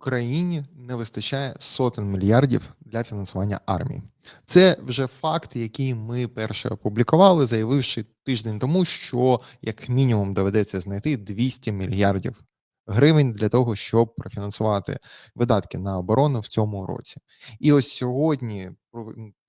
Україні не вистачає сотень мільярдів для фінансування армії. Це вже факт, який ми перше опублікували, заявивши тиждень тому, що як мінімум доведеться знайти 200 мільярдів гривень для того, щоб профінансувати видатки на оборону в цьому році. І ось сьогодні,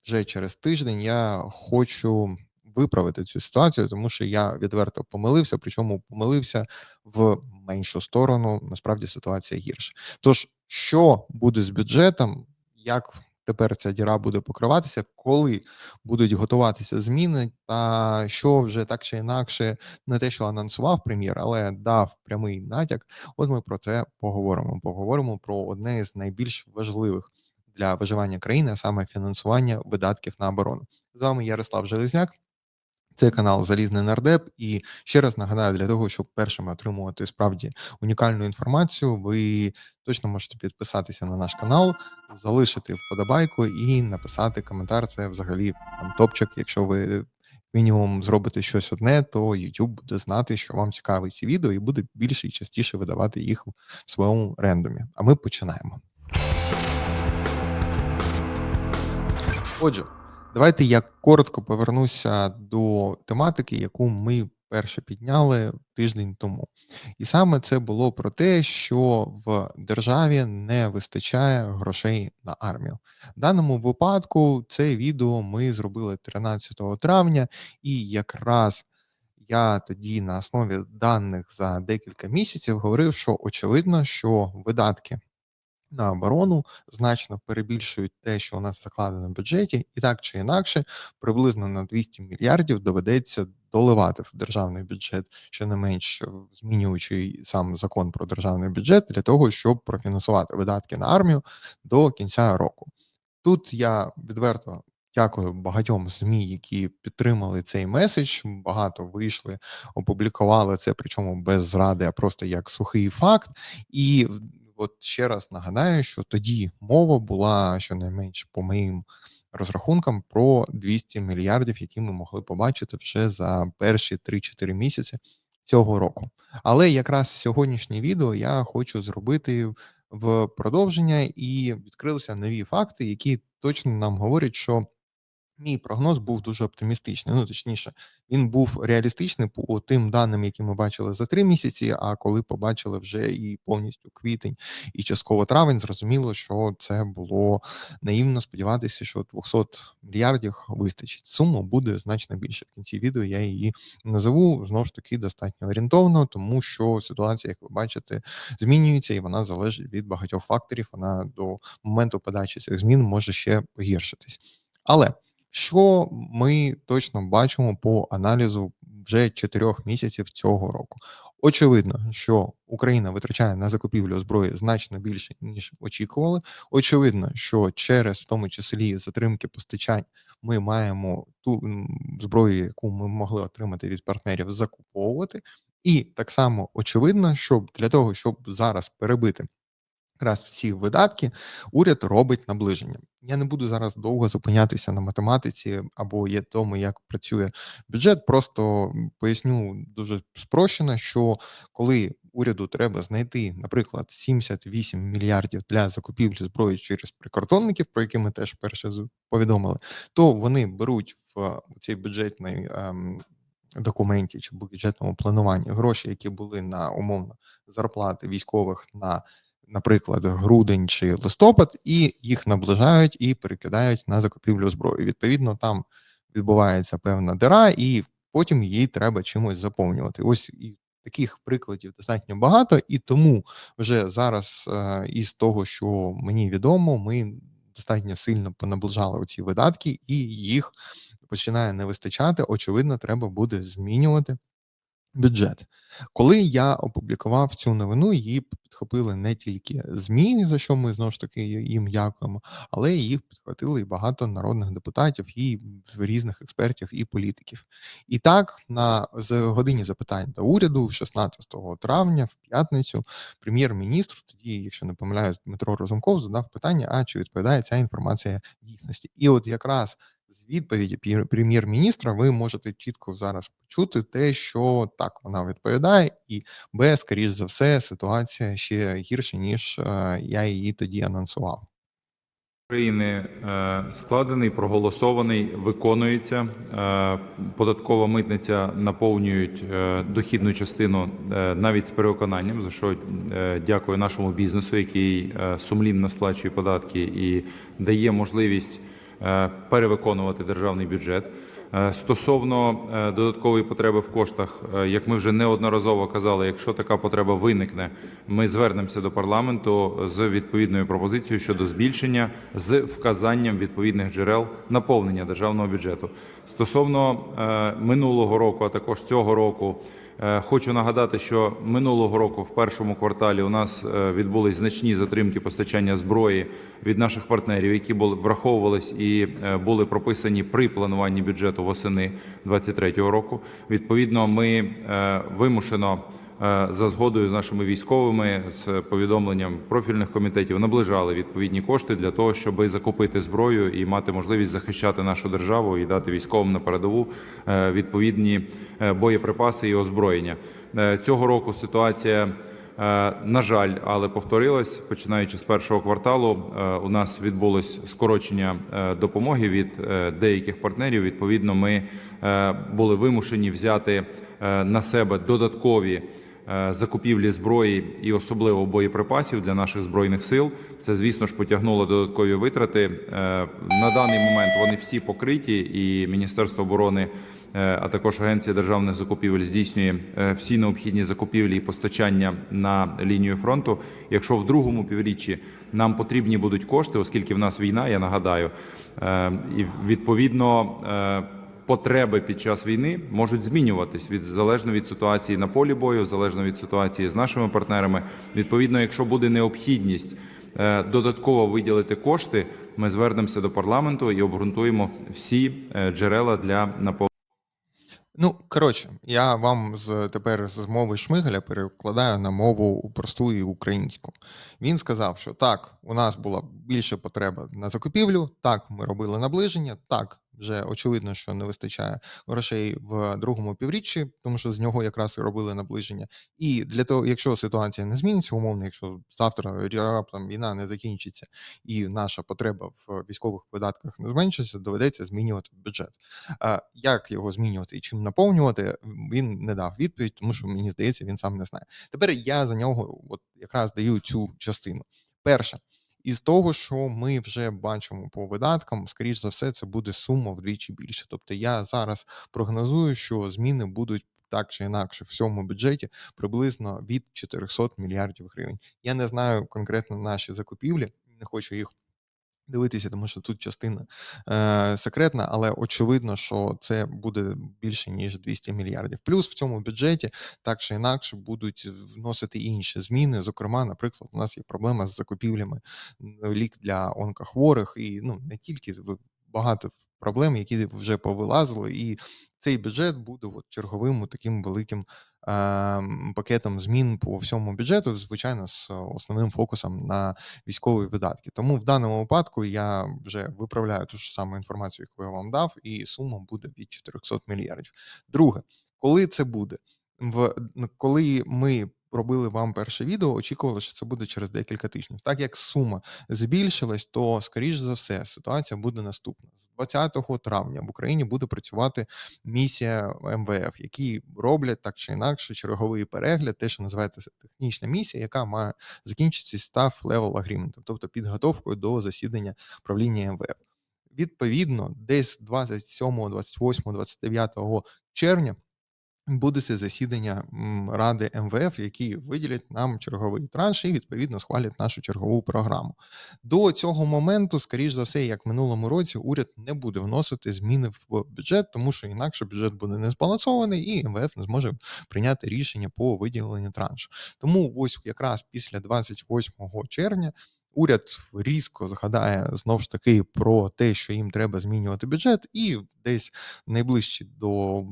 вже через тиждень, я хочу виправити цю ситуацію, тому що я відверто помилився, причому помилився в меншу сторону. Насправді ситуація гірша. Тож, що буде з бюджетом, як тепер ця діра буде покриватися, коли будуть готуватися зміни, та що вже так чи інакше, не те, що анонсував прем'єр, але дав прямий натяк. От ми про це поговоримо. Поговоримо про одне з найбільш важливих. Для виживання країни, а саме фінансування видатків на оборону, з вами Ярослав Железняк. Це канал Залізний Нардеп. І ще раз нагадаю, для того, щоб першими отримувати справді унікальну інформацію, ви точно можете підписатися на наш канал, залишити вподобайку і написати коментар. Це взагалі там топчик. Якщо ви мінімум зробите щось одне, то YouTube буде знати, що вам цікаві ці відео, і буде більше і частіше видавати їх в своєму рендомі. А ми починаємо. Отже. Давайте я коротко повернуся до тематики, яку ми перше підняли тиждень тому. І саме це було про те, що в державі не вистачає грошей на армію. В даному випадку це відео ми зробили 13 травня, і якраз я тоді на основі даних за декілька місяців говорив, що очевидно, що видатки на оборону значно перебільшують те, що у нас закладено в бюджеті, і так чи інакше, приблизно на 200 мільярдів доведеться доливати в державний бюджет, що не менш змінюючи сам закон про державний бюджет для того, щоб профінансувати видатки на армію до кінця року. Тут я відверто. Дякую багатьом змі, які підтримали цей меседж. Багато вийшли, опублікували це, причому без зради, а просто як сухий факт. І от ще раз нагадаю, що тоді мова була щонайменш по моїм розрахункам про 200 мільярдів, які ми могли побачити вже за перші 3-4 місяці цього року. Але якраз сьогоднішнє відео я хочу зробити в продовження і відкрилися нові факти, які точно нам говорять, що Мій прогноз був дуже оптимістичний. Ну точніше, він був реалістичний по тим даним, які ми бачили за три місяці. А коли побачили вже і повністю квітень і частково травень, зрозуміло, що це було наївно сподіватися, що 200 мільярдів вистачить. Сума буде значно більше. В кінці відео я її назову знову ж таки достатньо орієнтовно, тому що ситуація, як ви бачите, змінюється і вона залежить від багатьох факторів. Вона до моменту подачі цих змін може ще погіршитись, але. Що ми точно бачимо по аналізу вже чотирьох місяців цього року? Очевидно, що Україна витрачає на закупівлю зброї значно більше ніж очікували. Очевидно, що через в тому числі затримки постачань ми маємо ту зброю, яку ми могли отримати від партнерів, закуповувати, і так само очевидно, що для того, щоб зараз перебити якраз всі видатки уряд робить наближення. Я не буду зараз довго зупинятися на математиці або є тому, як працює бюджет. Просто поясню дуже спрощено, що коли уряду треба знайти, наприклад, 78 мільярдів для закупівлі зброї через прикордонників, про які ми теж перше повідомили, то вони беруть в цей бюджетний. Ем, Документі чи бюджетному плануванні гроші, які були на умовно зарплати військових на наприклад, грудень чи листопад, і їх наближають і перекидають на закупівлю зброї. Відповідно, там відбувається певна дира, і потім її треба чимось заповнювати. Ось і таких прикладів достатньо багато, і тому вже зараз, е, із того, що мені відомо, ми достатньо сильно понаближали оці видатки, і їх починає не вистачати. Очевидно, треба буде змінювати бюджет. Коли я опублікував цю новину, її підхопили не тільки ЗМІ, за що ми знову ж таки їм дякуємо, але їх підхватили і багато народних депутатів, і різних експертів і політиків. І так, на з годині запитань до уряду, 16 травня, в п'ятницю, прем'єр-міністр, тоді, якщо не помиляюсь, Дмитро Розумков задав питання: а чи відповідає ця інформація дійсності? І от якраз з відповіді прем'єр-міністра ви можете чітко зараз почути те, що так, вона відповідає, і б, скоріш за все, ситуація ще гірша, ніж, е, я її тоді анонсував. України е, складений, проголосований, виконується. Е, Податкова митниця наповнюють дохідну частину навіть з переконанням, за що дякую нашому бізнесу, який сумлінно сплачує податки і дає можливість перевиконувати державний бюджет. Е, Стосовно е, додаткової потреби в коштах, е, як ми вже неодноразово казали, якщо така потреба виникне, ми звернемося до парламенту з відповідною пропозицією щодо збільшення з вказанням відповідних джерел наповнення державного бюджету. Стосовно е, минулого року, а також цього року. Е, Хочу нагадати, що минулого року в першому кварталі у нас е, відбулись значні затримки постачання зброї від наших партнерів, які були враховувались і е, були прописані при плануванні бюджету восени 2023 року. Відповідно, ми вимушено за згодою з нашими військовими з повідомленням профільних комітетів наближали відповідні кошти для того, щоб закупити зброю і мати можливість захищати нашу державу і дати військовим на передову е, відповідні е, боєприпаси і озброєння. Е, Цього року ситуація. е, На жаль, але повторилась. Починаючи з першого кварталу, е, у нас відбулось скорочення е, допомоги від е, деяких партнерів. Відповідно, ми е, були вимушені взяти е, на себе додаткові е, закупівлі зброї і особливо боєприпасів для наших збройних сил. Це, звісно ж, потягнуло додаткові витрати. Е, На даний момент вони всі покриті, і Міністерство оборони. е, А також Агенція державних закупівель здійснює е, всі необхідні закупівлі і постачання на лінію фронту. Якщо в другому півріччі нам потрібні будуть кошти, оскільки в нас війна, я нагадаю, е, і відповідно е, потреби під час війни можуть змінюватись від залежно від ситуації на полі бою, залежно від ситуації з нашими партнерами. Відповідно, якщо буде необхідність е, додатково виділити кошти, ми звернемося до парламенту і обґрунтуємо всі е, джерела для наповнення. Ну, коротше, я вам з тепер з мови Шмигаля перекладаю на мову просту і українську. Він сказав, що так, у нас була більше потреба на закупівлю, так, ми робили наближення, так, вже очевидно, що не вистачає грошей в другому півріччі, тому що з нього якраз і робили наближення. І для того, якщо ситуація не зміниться, умовно, якщо завтра раптом війна не закінчиться і наша потреба в військових видатках не зменшиться, доведеться змінювати бюджет. А як його змінювати і чим наповнювати, він не дав відповідь, тому що мені здається, він сам не знає. Тепер я за нього от якраз даю цю частину. Перше, із того, що ми вже бачимо по видаткам, скоріш за все, це буде сума вдвічі більше. Тобто я зараз прогнозую, що зміни будуть. Так чи інакше, в цьому бюджеті приблизно від 400 мільярдів гривень. Я не знаю конкретно наші закупівлі, не хочу їх дивитися, тому що тут частина е, секретна, але очевидно, що це буде більше ніж 200 мільярдів. Плюс в цьому бюджеті так чи інакше будуть вносити інші зміни. Зокрема, наприклад, у нас є проблема з закупівлями лік для онкохворих, і ну не тільки в- багато проблем, які вже повилазили, і цей бюджет буде от черговим таким великим ем, пакетом змін по всьому бюджету, звичайно, з основним фокусом на військові видатки. Тому в даному випадку я вже виправляю ту ж саму інформацію, яку я вам дав, і сума буде від 400 мільярдів. Друге, коли це буде? В коли ми робили вам перше відео, очікували, що це буде через декілька тижнів. Так як сума збільшилась, то скоріш за все ситуація буде наступна. З 20 травня в Україні буде працювати місія МВФ, які роблять так чи інакше черговий перегляд, те, що називається технічна місія, яка має закінчитися staff level agreement, тобто підготовкою до засідання правління МВФ. Відповідно, десь 27, 28, 29 червня буде це засідання Ради МВФ, які виділять нам черговий транш і відповідно схвалять нашу чергову програму. До цього моменту, скоріш за все, як в минулому році, уряд не буде вносити зміни в бюджет, тому що інакше бюджет буде не збалансований, і МВФ не зможе прийняти рішення по виділенню траншу. Тому ось якраз після 28 червня. Уряд різко згадає знов ж таки про те, що їм треба змінювати бюджет, і десь найближче до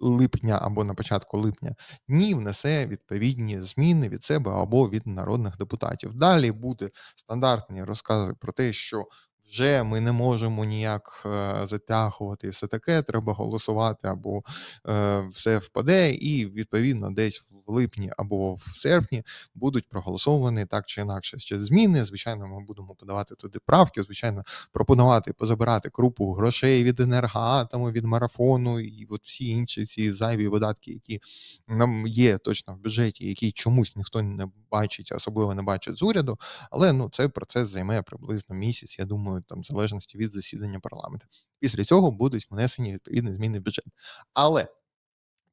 липня або на початку липня дні внесе відповідні зміни від себе або від народних депутатів. Далі буде стандартні розкази про те, що вже ми не можемо ніяк е, затягувати все таке, треба голосувати або е, все впаде, і відповідно десь в липні або в серпні будуть проголосовані так чи інакше ще зміни. Звичайно, ми будемо подавати туди правки. Звичайно, пропонувати позабирати крупу грошей від енергоатому, від марафону і от всі інші ці зайві видатки, які нам є точно в бюджеті, які чомусь ніхто не бачить, особливо не бачить з уряду. Але ну цей процес займе приблизно місяць. Я думаю, там в залежності від засідання парламенту. Після цього будуть внесені відповідні зміни в бюджет. Але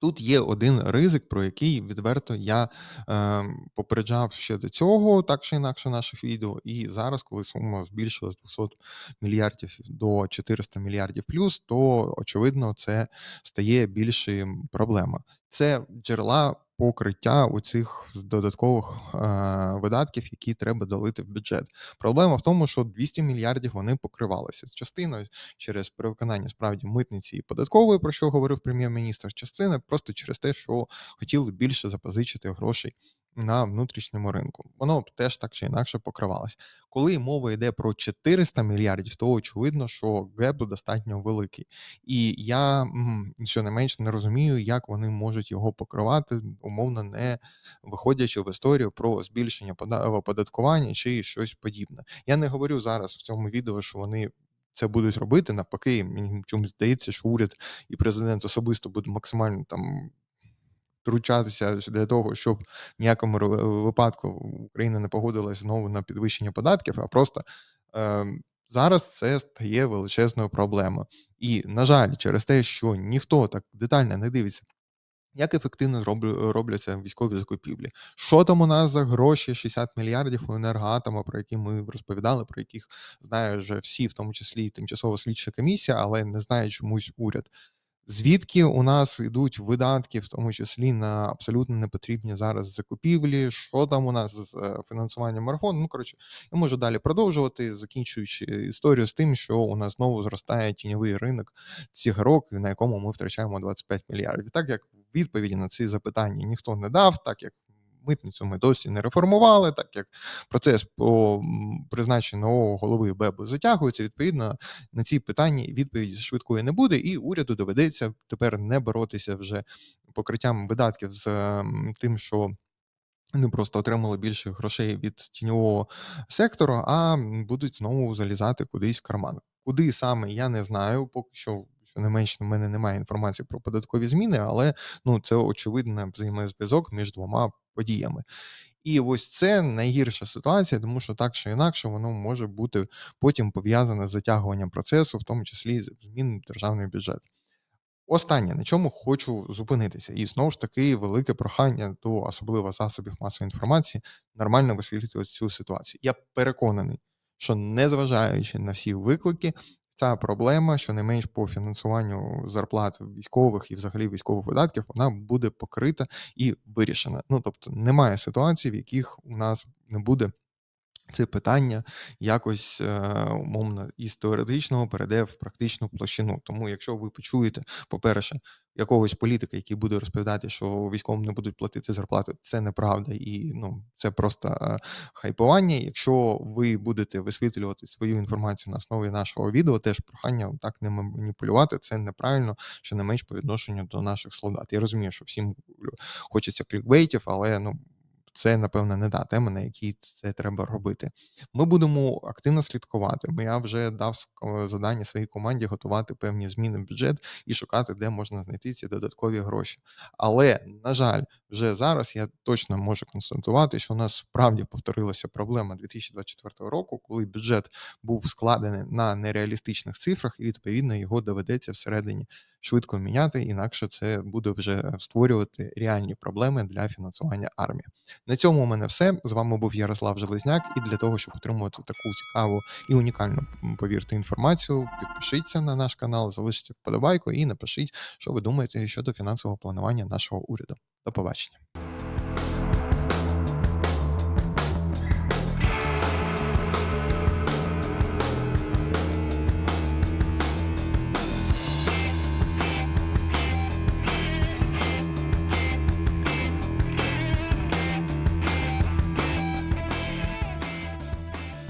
Тут є один ризик, про який відверто я е, попереджав ще до цього, так чи інакше, наших відео. І зараз, коли сума збільшилась з 200 мільярдів до 400 мільярдів плюс, то очевидно це стає більшою проблемою. Це джерела покриття оцих додаткових е, видатків, які треба долити в бюджет. Проблема в тому, що 200 мільярдів вони покривалися з частиною через перевиконання справді митниці і податкової, про що говорив прем'єр-міністр, частина просто через те, що хотіли більше запозичити грошей на внутрішньому ринку. Воно теж так чи інакше покривалось. Коли мова йде про 400 мільярдів, то очевидно, що геп достатньо великий. І я м, що не розумію, як вони можуть його покривати, умовно не виходячи в історію про збільшення пода- оподаткування чи щось подібне. Я не говорю зараз в цьому відео, що вони. Це будуть робити навпаки. Мені чомусь здається, що уряд і президент особисто будуть максимально там втручатися для того, щоб в ніякому випадку Україна не погодилась знову на підвищення податків, а просто е, зараз це стає величезною проблемою. І, на жаль, через те, що ніхто так детально не дивиться. Як ефективно робляться військові закупівлі? Що там у нас за гроші 60 мільярдів у енергоатому, про які ми розповідали, про яких знають вже всі, в тому числі і тимчасова слідча комісія, але не знає чомусь уряд. Звідки у нас йдуть видатки, в тому числі на абсолютно непотрібні зараз закупівлі? Що там у нас з е, фінансуванням марафону? Ну коротше, я можу далі продовжувати, закінчуючи історію з тим, що у нас знову зростає тіньовий ринок цигарок, на якому ми втрачаємо 25 мільярдів. Так як відповіді на ці запитання ніхто не дав, так як митницю ми досі не реформували, так як процес по призначенню нового голови БЕБу затягується, відповідно на ці питання відповіді швидкої не буде, і уряду доведеться тепер не боротися вже покриттям видатків з тим, що. Вони просто отримали більше грошей від тіньового сектору, а будуть знову залізати кудись в карман. Куди саме я не знаю, поки що, що не менше в мене немає інформації про податкові зміни, але ну це очевидний взаємозв'язок між двома подіями. І ось це найгірша ситуація, тому що так чи інакше воно може бути потім пов'язане з затягуванням процесу, в тому числі змін державний бюджет. Останнє, на чому хочу зупинитися, і знову ж таки велике прохання до особливо засобів масової інформації нормально висвітлювати цю ситуацію. Я переконаний, що незважаючи на всі виклики, ця проблема, що не менш по фінансуванню зарплат військових і взагалі військових видатків, вона буде покрита і вирішена. Ну тобто немає ситуацій, в яких у нас не буде це питання якось е, умовно із теоретичного перейде в практичну площину. Тому, якщо ви почуєте, по-перше, якогось політика, який буде розповідати, що військовим не будуть платити зарплати, це неправда, і ну це просто е, хайпування. Якщо ви будете висвітлювати свою інформацію на основі нашого відео, теж прохання так не маніпулювати. Це неправильно, що не менш по відношенню до наших солдат. Я розумію, що всім хочеться клікбейтів, але ну це, напевно, не та тема, на якій це треба робити. Ми будемо активно слідкувати. Я вже дав завдання своїй команді готувати певні зміни в бюджет і шукати, де можна знайти ці додаткові гроші. Але, на жаль, вже зараз я точно можу констатувати, що у нас справді повторилася проблема 2024 року, коли бюджет був складений на нереалістичних цифрах, і відповідно його доведеться всередині швидко міняти, інакше це буде вже створювати реальні проблеми для фінансування армії. На цьому у мене все. З вами був Ярослав Железняк. І для того, щоб отримувати таку цікаву і унікальну, повірте, інформацію, підпишіться на наш канал, залиште вподобайку і напишіть, що ви думаєте щодо фінансового планування нашого уряду. До побачення.